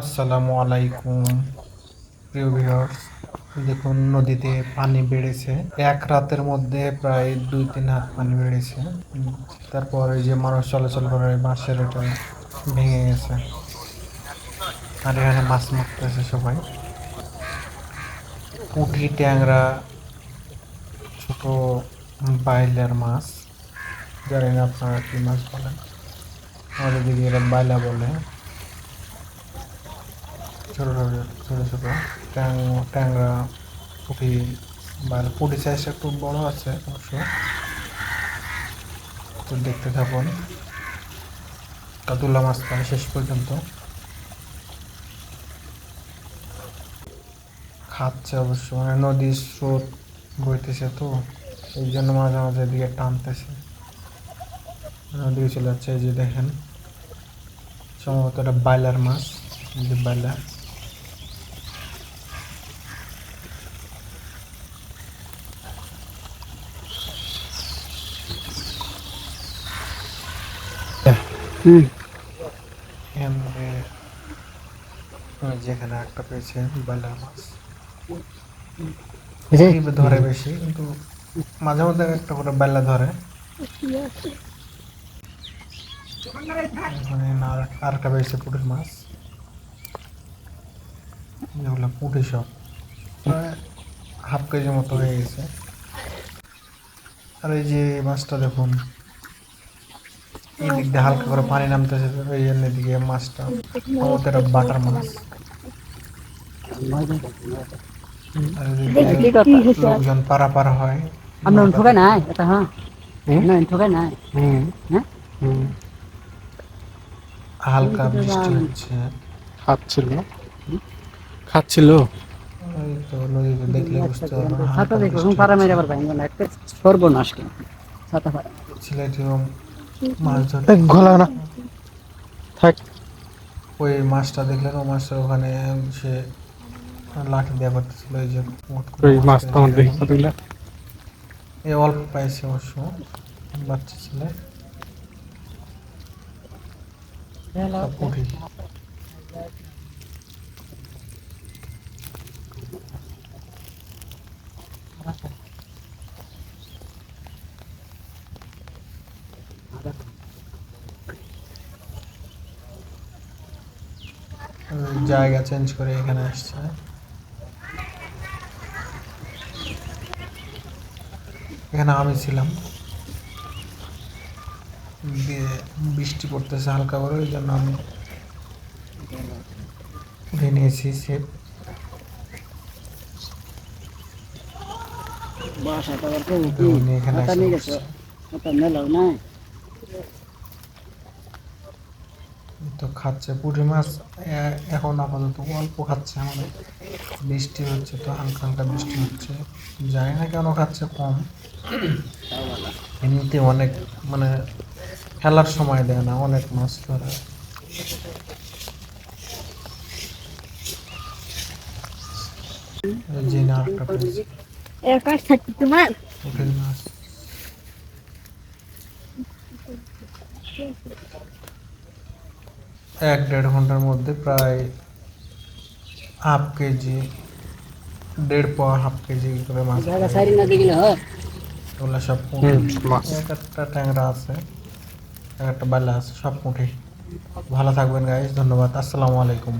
আসসালামু আলাইকুম। প্রিয় ভিউয়ার্স, দেখুন, নদীতে পানি বেড়েছে। এক রাতের মধ্যে প্রায় দুই, তিন হাত পানি বেড়েছে। তারপর যে মানুষ চলাচল করে বাঁশের এটা ভেঙে গেছে। আর এখানে মাছ মারতেছে সবাই। পুঁটি, ট্যাংরা, ছোট বাইলার মাছ। জানেন আপনারা কি মাছ বলেন। আমাদের দিকে এরা বাইলা বলে। ছোট ছোট ছোট ছোট ট্যাং ট্যাংরা পুঁটি বা পুঁটি সাইজটা একটু বড় আছে অবশ্য তো দেখতে থাকুন কাতুল্লা মাছ পায় শেষ পর্যন্ত খাচ্ছে অবশ্য মানে নদীর স্রোত বইতেছে তো, এই জন্য মাঝে মাঝে দিকে টানতেছে। নদীকে চলে যাচ্ছে এই যে দেখেন, সম্ভবত এটা বাইলার মাছ। ওই যেখানে একটা পেয়েছে বাইলার মাছ ধরে বেশি কিন্তু মাঝে মধ্যে একটা করে বেলা ধরে আর একটা পেয়েছে পুঁটির মাছ যেগুলো পুঁটি সব হাফ কেজির মতো হয়ে গেছে। আর এই যে মাছটা দেখুন এই দিক দিয়ে হালকা করে পানি নামতেছে এই জন্য এদিকে মাছটা এটা বাটার মাছ। লোকজন পারাপার হয়। আপনার ঠোকায় নাই? এটা হ্যাঁ? না নাই? হ্যাঁ? হালকা বৃষ্টি হচ্ছে। খাচ্ছিল খাচ্ছিল? ওই তো নদীতে দেখলে ছাতা দেখো পাড়া মেরে আবার ভাঙবে না একটা সর্বনাশ কেন ছাতা পাড়া সিলেটিও মাছ ধরে ঘোলা না। থাক। ওই মাছটা দেখলেন ও মাছটা ওখানে সে লাঠি দেওয়া করতেছিল এই যে ওই মাছ আমার দেখি কতগুলা এই অল্প পাইছে অবশ্য বাচ্চা ছেলে। জায়গা চেঞ্জ করে এখানে আসছে। এখানে আমি ছিলাম। দিয়ে বৃষ্টি পড়তেছে হালকা করে ওই জন্য আমি উঠে নিয়েছি বাসাটা উনি এখানে মেলাও তো খাচ্ছে। পুঁটি মাছ এখন আপাতত অল্প খাচ্ছে আমাদের। বৃষ্টি হচ্ছে তো হালকা হালকা বৃষ্টি হচ্ছে। জানি না কেন খাচ্ছে কম। এমনিতে অনেক মানে খেলার সময় দেয় না অনেক মাছ ধরে। না তোমার? মাছ। এক দেড় ঘণ্টার মধ্যে প্রায় হাফ কেজি দেড় পাওয়া হাফ কেজি করে মাছ ওগুলো সব। এক একটা ট্যাংরা আছে এক একটা বালা আছে সব পুঁটি। ভালো থাকবেন গাইজ ধন্যবাদ। আসসালামু আলাইকুম।